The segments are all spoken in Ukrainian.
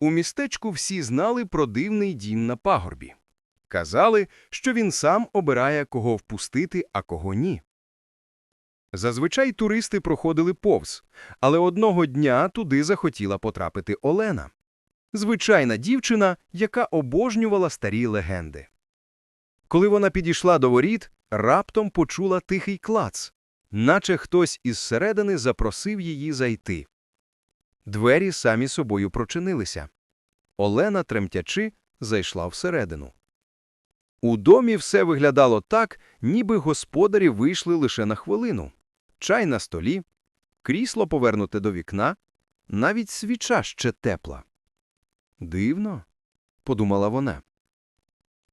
У містечку всі знали про дивний дім на пагорбі. Казали, що він сам обирає, кого впустити, а кого ні. Зазвичай туристи проходили повз, але одного дня туди захотіла потрапити Олена. Звичайна дівчина, яка обожнювала старі легенди. Коли вона підійшла до воріт, раптом почула тихий клац, наче хтось із середини запросив її зайти. Двері самі собою прочинилися. Олена, тремтячи, зайшла всередину. У домі все виглядало так, ніби господарі вийшли лише на хвилину. Чай на столі, крісло повернуте до вікна, навіть свіча ще тепла. Дивно, подумала вона.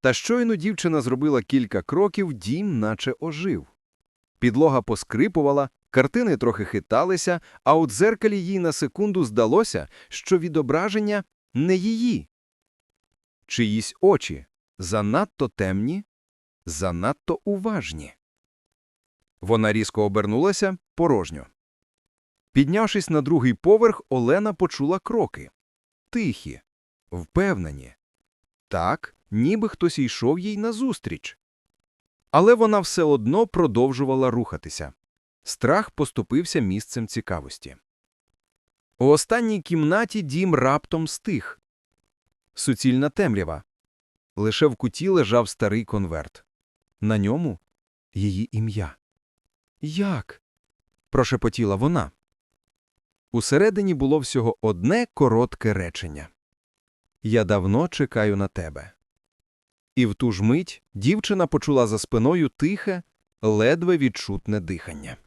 Та щойно дівчина зробила кілька кроків, дім наче ожив. Підлога поскрипувала, картини трохи хиталися, а у дзеркалі їй на секунду здалося, що відображення не її. Чиїсь очі занадто темні, занадто уважні. Вона різко обернулася порожньо. Піднявшись на другий поверх, Олена почула кроки. Тихі, впевнені. Так, ніби хтось йшов їй назустріч. Але вона все одно продовжувала рухатися. Страх поступився місцем цікавості. У останній кімнаті дім раптом стих. Суцільна темрява. Лише в куті лежав старий конверт. На ньому її ім'я. Як? прошепотіла вона. Усередині було всього одне коротке речення. Я давно чекаю на тебе. І в ту ж мить дівчина почула за спиною тихе, ледве відчутне дихання.